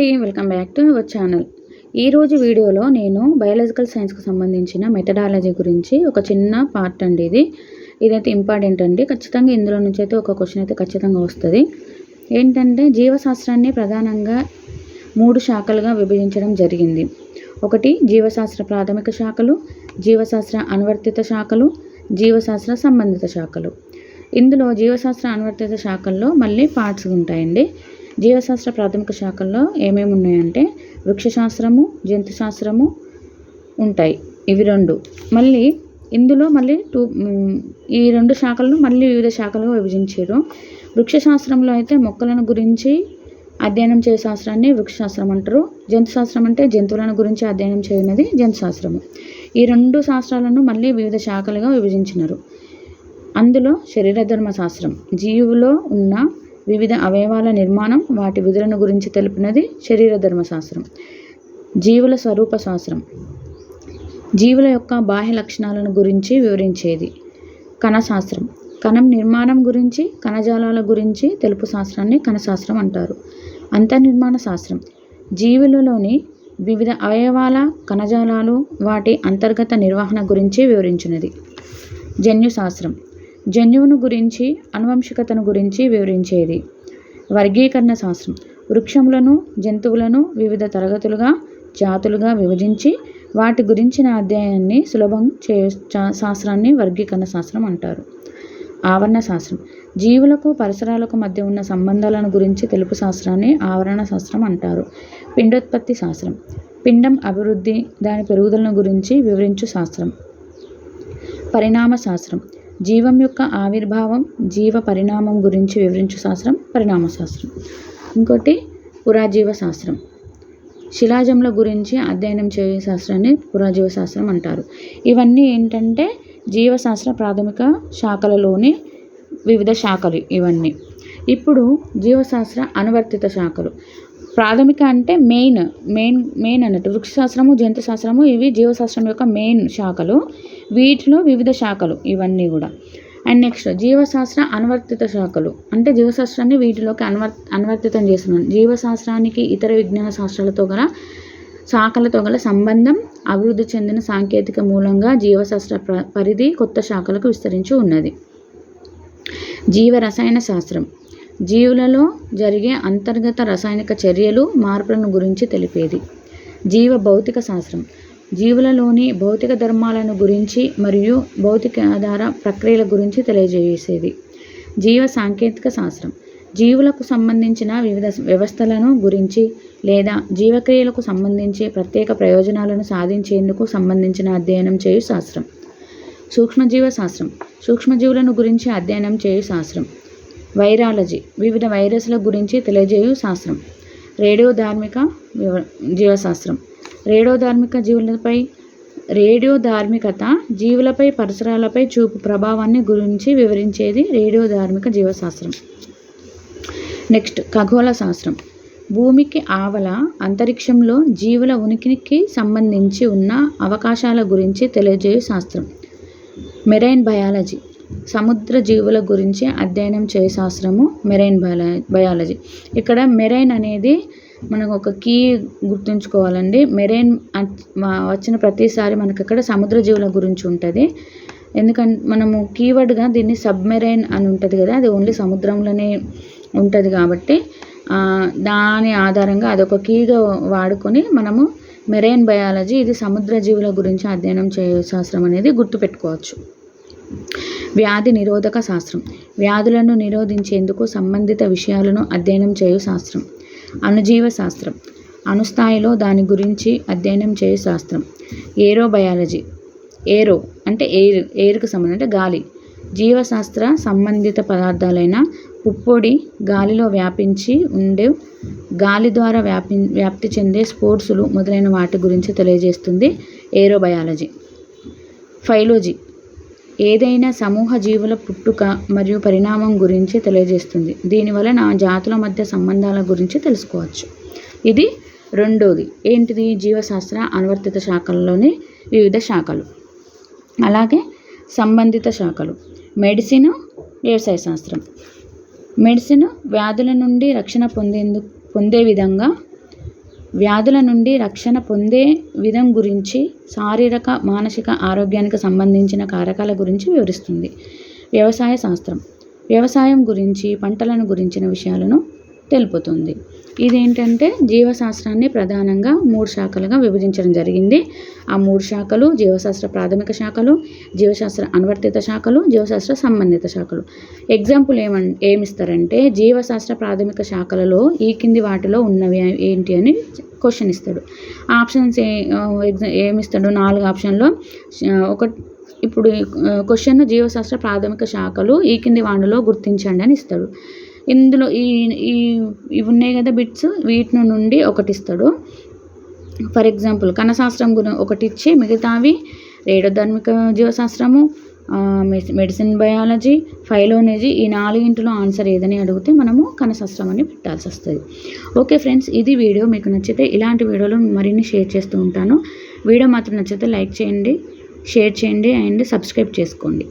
అండి welcome back to your channel. ఈరోజు వీడియోలో నేను బయాలజికల్ సైన్స్కి సంబంధించిన మెథడాలజీ గురించి ఒక చిన్న పార్ట్ అండి ఇది. ఇదైతే ఇంపార్టెంట్ అండి. ఖచ్చితంగా ఇందులో నుంచి అయితే ఒక క్వశ్చన్ అయితే ఖచ్చితంగా వస్తుంది. ఏంటంటే జీవశాస్త్రాన్ని ప్రధానంగా మూడు శాఖలుగా విభజించడం జరిగింది. ఒకటి జీవశాస్త్ర ప్రాథమిక శాఖలు జీవశాస్త్ర అనువర్తిత శాఖలు జీవశాస్త్ర సంబంధిత శాఖలు. ఇందులో జీవశాస్త్ర అనువర్తిత శాఖల్లో మళ్ళీ పార్ట్స్ ఉంటాయండి. జీవశాస్త్ర ప్రాథమిక శాఖల్లో ఏమేమి ఉన్నాయంటే వృక్షశాస్త్రము జంతుశాస్త్రము ఉంటాయి. ఇవి రెండు. మళ్ళీ ఇందులో మళ్ళీ టూ ఈ రెండు శాఖలను మళ్ళీ వివిధ శాఖలుగా విభజించారు. వృక్షశాస్త్రంలో అయితే మొక్కలను గురించి అధ్యయనం చేయ శాస్త్రాన్ని వృక్షశాస్త్రం అంటారు. జంతుశాస్త్రం అంటే జంతువులను గురించి అధ్యయనం చేయనది జంతుశాస్త్రము. ఈ రెండు శాస్త్రాలను మళ్ళీ వివిధ శాఖలుగా విభజించినారు. అందులో శరీరధర్మ శాస్త్రం జీవులో ఉన్న వివిధ అవయవాల నిర్మాణం వాటి విధులను గురించి తెలిపినది శరీర ధర్మశాస్త్రం. జీవుల స్వరూప శాస్త్రం. జీవుల యొక్క బాహ్య లక్షణాలను గురించి వివరించేది కణశాస్త్రం. కణం నిర్మాణం గురించి కణజాలాల గురించి తెలుపు శాస్త్రాన్ని కణశాస్త్రం అంటారు. అంతర్నిర్మాణ శాస్త్రం. జీవులలోని వివిధ అవయవాల కణజాలాలు వాటి అంతర్గత నిర్వహణ గురించి వివరించినది. జన్యుశాస్త్రం. జన్యువును గురించి అనువంశికతను గురించి వివరించేది. వర్గీకరణ శాస్త్రం. వృక్షములను జంతువులను వివిధ తరగతులుగా జాతులుగా విభజించి వాటి గురించిన అధ్యాయాన్ని సులభం చే శాస్త్రాన్ని వర్గీకరణ శాస్త్రం అంటారు. ఆవరణ శాస్త్రం. జీవులకు పరిసరాలకు మధ్య ఉన్న సంబంధాలను గురించి తెలుపు శాస్త్రాన్ని ఆవరణ శాస్త్రం అంటారు. పిండోత్పత్తి శాస్త్రం. పిండం అభివృద్ధి దాని పెరుగుదలను గురించి వివరించు శాస్త్రం. పరిణామ శాస్త్రం. జీవం యొక్క ఆవిర్భావం జీవ పరిణామం గురించి వివరించు శాస్త్రం పరిణామ శాస్త్రం ఇంకోటి పురాజీవ శాస్త్రం. శిలాజముల గురించి అధ్యయనం చేయే శాస్త్రాన్ని పురాజీవ శాస్త్రం అంటారు. ఇవన్నీ ఏంటంటే జీవశాస్త్ర ప్రాథమిక శాఖలలోని వివిధ శాఖలు ఇవన్నీ. ఇప్పుడు జీవశాస్త్ర అనువర్తిత శాఖలు. ప్రాథమిక అంటే మెయిన్ మెయిన్ మెయిన్ అన్నట్టు. వృక్షశాస్త్రము జంతుశాస్త్రము ఇవి జీవశాస్త్రం యొక్క మెయిన్ శాఖలు. వీటిలో వివిధ శాఖలు ఇవన్నీ కూడా. అండ్ నెక్స్ట్ జీవశాస్త్ర అనువర్తిత శాఖలు. అంటే జీవశాస్త్రాన్ని వీటిలోకి అనువర్ అనువర్తితం చేస్తున్నాను జీవశాస్త్రానికి ఇతర విజ్ఞాన శాస్త్రాలతో గల శాఖలతో గల సంబంధం అభివృద్ధి చెందిన సాంకేతిక మూలంగా జీవశాస్త్ర పరిధి కొత్త శాఖలకు విస్తరించి ఉన్నది. జీవ రసాయన శాస్త్రం. జీవులలో జరిగే అంతర్గత రసాయనిక చర్యలు మార్పులను గురించి తెలిపేది. జీవ భౌతిక శాస్త్రం. జీవులలోని భౌతిక ధర్మాలను గురించి మరియు భౌతిక ఆధార ప్రక్రియల గురించి తెలియజేసేది. జీవ సాంకేతిక శాస్త్రం. జీవులకు సంబంధించిన వివిధ వ్యవస్థలను గురించి లేదా జీవక్రియలకు సంబంధించి ప్రత్యేక ప్రయోజనాలను సాధించేందుకు సంబంధించిన అధ్యయనం చేయు శాస్త్రం. సూక్ష్మజీవ శాస్త్రం. సూక్ష్మజీవులను గురించి అధ్యయనం చేయు శాస్త్రం. వైరాలజీ వివిధ వైరస్ల గురించి తెలియజేయు శాస్త్రం. రేడియో ధార్మిక జీవశాస్త్రం. రేడియో ధార్మిక జీవులపై రేడియో ధార్మికత జీవులపై పరిసరాలపై చూపు ప్రభావాన్ని గురించి వివరించేది రేడియో ధార్మిక జీవశాస్త్రం. నెక్స్ట్ ఖగోళ శాస్త్రం. భూమికి ఆవల అంతరిక్షంలో జీవుల ఉనికికి సంబంధించి ఉన్న అవకాశాల గురించి తెలియజేయు శాస్త్రం. Marine biology. సముద్ర జీవుల గురించి అధ్యయనం చేయ శాస్త్రము మెరైన్ బయాలజీ. ఇక్కడ మెరైన్ అనేది మనం ఒక కీ గుర్తుంచుకోవాలండి. మెరైన్ వచ్చిన ప్రతిసారి మనకు అక్కడ సముద్ర జీవుల గురించి ఉంటుంది. ఎందుకంటే మనము కీవర్డ్గా దీన్ని సబ్మెరైన్ అని ఉంటుంది కదా అది ఓన్లీ సముద్రంలోనే ఉంటుంది కాబట్టి దాని ఆధారంగా అదొక కీగా వాడుకొని మనము మెరైన్ బయాలజీ ఇది సముద్ర జీవుల గురించి అధ్యయనం చేయ శాస్త్రం అనేది గుర్తుపెట్టుకోవచ్చు. వ్యాధి నిరోధక శాస్త్రం. వ్యాధులను నిరోధించేందుకు సంబంధిత విషయాలను అధ్యయనం చేయు శాస్త్రం. అణుజీవ శాస్త్రం. అణుస్థాయిలో దాని గురించి అధ్యయనం చేయు శాస్త్రం. ఏరో బయాలజీ ఏరో అంటే ఎయిర్ ఎయిర్కు సంబంధం అంటే గాలి. జీవశాస్త్ర సంబంధిత పదార్థాలైన పుప్పొడి గాలిలో వ్యాపించి ఉండే గాలి ద్వారా వ్యాపి వ్యాప్తి చెందే స్పోర్ట్సులు మొదలైన వాటి గురించి తెలియజేస్తుంది ఏరోబయాలజీ. ఫైలోజీ. ఏదైనా సమూహ జీవుల పుట్టుక మరియు పరిణామం గురించి తెలియజేస్తుంది. దీనివలన జాతుల మధ్య సంబంధాల గురించి తెలుసుకోవచ్చు. ఇది రెండోది. ఏంటిది? జీవశాస్త్ర అనువర్తిత శాఖల్లోని వివిధ శాఖలు. అలాగే సంబంధిత శాఖలు. మెడిసిన్ వ్యవసాయ శాస్త్రం. మెడిసిన్ వ్యాధుల నుండి రక్షణ పొందేందుకు పొందే విధంగా వ్యాధుల నుండి రక్షణ పొందే విధం గురించి శారీరక మానసిక ఆరోగ్యానికి సంబంధించిన కారకాల గురించి వివరిస్తుంది. వ్యవసాయ శాస్త్రం. వ్యవసాయం గురించి పంటలను గురించిన విషయాలను తెలుపుతుంది. ఇదేంటంటే జీవశాస్త్రాన్ని ప్రధానంగా మూడు శాఖలుగా విభజించడం జరిగింది. ఆ మూడు శాఖలు జీవశాస్త్ర ప్రాథమిక శాఖలు జీవశాస్త్ర అనువర్తిత శాఖలు జీవశాస్త్ర సంబంధిత శాఖలు. ఎగ్జాంపుల్ ఏమన్ ఏమిస్తారంటే జీవశాస్త్ర ప్రాథమిక శాఖలలో ఈ కింది వాటిలో ఉన్నవి ఏంటి అని క్వశ్చన్ ఇస్తాడు. ఆప్షన్స్ ఏ ఏమిస్తాడు? నాలుగు ఆప్షన్లో ఒక ఇప్పుడు క్వశ్చన్ జీవశాస్త్ర ప్రాథమిక శాఖలు ఈ కింది వాటిలో గుర్తించండి అని ఇస్తాడు. ఇందులో ఈ ఈ ఇవి ఉన్నాయి కదా బిట్స్ వీటి నుండి ఒకటి ఇస్తాడు ఫర్ ఎగ్జాంపుల్ కణశాస్త్రం గురి ఒకటి ఇచ్చి మిగతావి రేడోధార్మిక జీవశాస్త్రము మెడిసిన్ బయాలజీ ఫైలోనేజీ ఈ నాలుగింటిలో ఆన్సర్ ఏదని అడిగితే మనము కణశాస్త్రం అని పెట్టాల్సి వస్తుంది. ఓకే ఫ్రెండ్స్ ఇది వీడియో. మీకు నచ్చితే ఇలాంటి వీడియోలు మరిన్ని షేర్ చేస్తూ ఉంటాను. వీడియో మాత్రం నచ్చితే లైక్ చేయండి షేర్ చేయండి అండ్ సబ్స్క్రైబ్ చేసుకోండి.